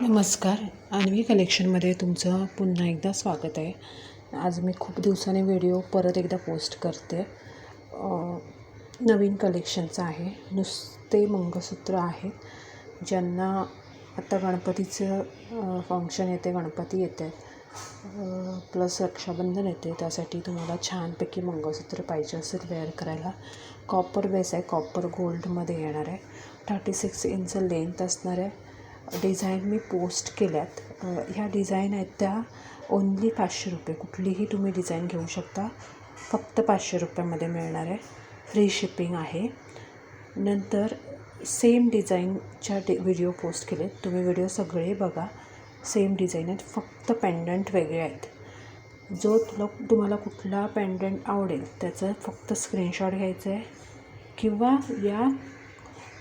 नमस्कार. अन्वी कलेक्शनमध्ये तुमचं पुन्हा एकदा स्वागत आहे. आज मी खूप दिवसांनी व्हिडिओ परत एकदा पोस्ट करते. नवीन कलेक्शनचं आहे. नुसते मंगळसूत्र आहेत ज्यांना आता गणपतीचं फंक्शन येते गणपती येते. प्लस रक्षाबंधन येते. त्यासाठी तुम्हाला छानपैकी मंगळसूत्र पाहिजे असेल वेअर करायला. कॉपर बेस आहे. कॉपर गोल्डमध्ये येणार आहे. थर्टी सिक्स इंच लेंथ असणार आहे. डिझाईन मी पोस्ट केल्यात. ह्या डिझाईन आहेत त्या ओन्ली पाचशे रुपये. कुठलीही तुम्ही डिझाईन घेऊ शकता. फक्त पाचशे रुपयामध्ये मिळणार आहे. फ्री शिपिंग आहे. नंतर सेम डिझाईनच्या डि व्हिडिओ पोस्ट केलेत. तुम्ही व्हिडिओ सगळे बघा. सेम डिझाईन आहेत. फक्त पेंडंट वेगळे आहेत. जो तुला तुम्हाला कुठला पेंडंट आवडेल त्याचं फक्त स्क्रीनशॉट घ्यायचं आहे किंवा या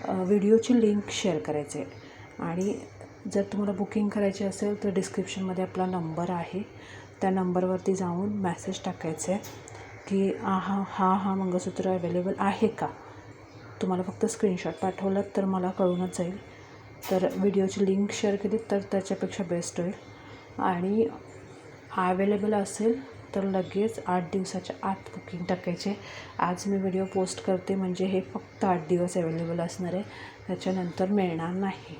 व्हिडिओची लिंक शेअर करायची आहे आणि जर तुम्हाला बुकिंग करायची असेल तर डिस्क्रिप्शनमध्ये आपला नंबर आहे. त्या नंबरवरती जाऊन मॅसेज टाकायचं आहे की हा हा हा हा मंगळसूत्र अवेलेबल आहे का? तुम्हाला फक्त स्क्रीनशॉट पाठवलं तर मला कळूनच जाईल. तर व्हिडिओची लिंक शेअर केली तर त्याच्यापेक्षा बेस्ट होईल. आणि अवेलेबल असेल तर लगेच आठ दिवसाच्या आत बुकिंग टाकायचे. आज मी व्हिडिओ पोस्ट करते म्हणजे हे फक्त आठ दिवस अवेलेबल असणार आहे. त्याच्यानंतर मिळणार नाही.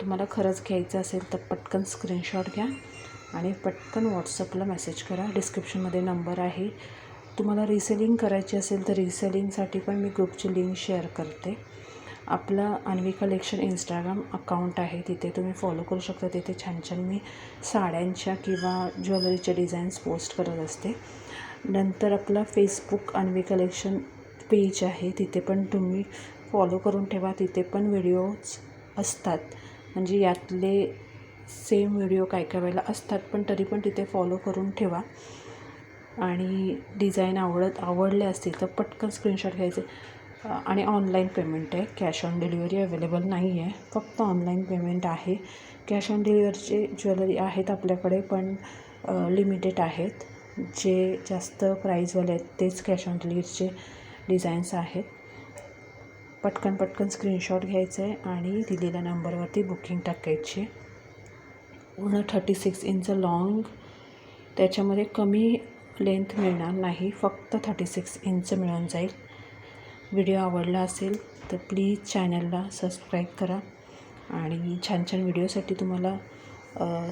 तुम्हाला खरंच घ्यायचं असेल तर पटकन स्क्रीनशॉट घ्या आणि पटकन व्हॉट्सअपला मेसेज करा. डिस्क्रिप्शनमध्ये नंबर आहे. तुम्हाला रिसेलिंग करायची असेल तर रिसेलिंगसाठी पण मी ग्रुपची लिंक शेअर करते. आपलं अन्वी कलेक्शन इंस्टाग्राम अकाउंट आहे. तिथे तुम्ही फॉलो करू शकता. तिथे छान छान मी साड्यांच्या किंवा ज्वेलरीच्या डिझाईन्स पोस्ट करत असते. नंतर आपला फेसबुक अन्वी कलेक्शन पेज आहे. तिथे पण तुम्ही फॉलो करून ठेवा. तिथे पण व्हिडिओज असतात. म्हणजे यातले सेम व्हिडिओ काय काय वेळेला असतात पण तरी पण तिथे फॉलो करून ठेवा. आणि डिझाईन आवडत आवडले असतील तर पटकन स्क्रीनशॉट घ्यायचे. आणि ऑनलाईन पेमेंट आहे. कॅश ऑन डिलिव्हरी अवेलेबल नाही आहे. फक्त ऑनलाईन पेमेंट आहे. कॅश ऑन डिलिव्हरीचे ज्वेलरी आहेत आपल्याकडे पण लिमिटेड आहेत. जे जास्त प्राईजवाले आहेत तेच कॅश ऑन डिलिव्हरीचे डिझाईन्स आहेत. पटकन पटकन स्क्रीनशॉट घ्यायचं आहे आणि दिलेल्या नंबरवरती बुकिंग टाकायची. पूर्ण थर्टी सिक्स इंच लॉंग त्याच्यामध्ये कमी लेंथ मिळणार नाही. फक्त थर्टी सिक्स इंच मिळून जाईल. व्हिडिओ आवडला असेल तर प्लीज चॅनलला सबस्क्राईब करा आणि छान छान व्हिडिओसाठी तुम्हाला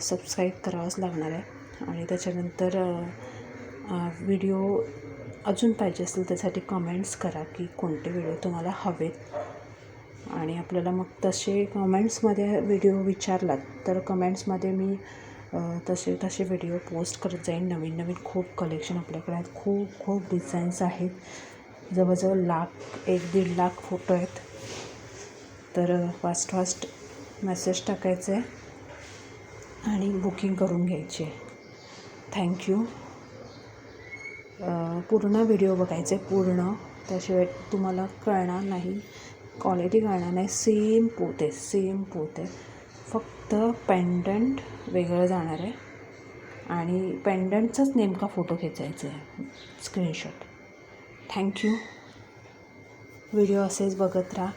सबस्क्राईब करावंच लागणार आहे. आणि त्याच्यानंतर व्हिडिओ अजून पाहिजे असेल त्यासाठी कमेंट्स करा की कोणते व्हिडिओ तुम्हाला हवेत. आणि आपल्याला मग तसे कमेंट्समध्ये व्हिडिओ विचारलात तर कमेंट्समध्ये मी तसे तसे व्हिडिओ पोस्ट करत जाईन. नवीन नवीन खूप कलेक्शन आपल्याकडे आहेत. खूप खूप डिझाईन्स आहेत. जवळजवळ लाख एक दीड लाख फोटो आहेत. तर फास्ट फास्ट मेसेज टाकायचं आहे आणि बुकिंग करून घ्यायची. आहे थँक्यू पूर्ण व्हिडिओ बघायचे पूर्ण. त्याशिवाय तुम्हाला कळणार नाही. क्वालिटी कळणार नाही. सेम पोते सेम पोते. फक्त पेंडंट वेगळं जाणार आहे. आणि पेंडंटचाच नेमका फोटो खेचायचा आहे. Screenshot thank you. व्हिडिओ असेच बघत राहा.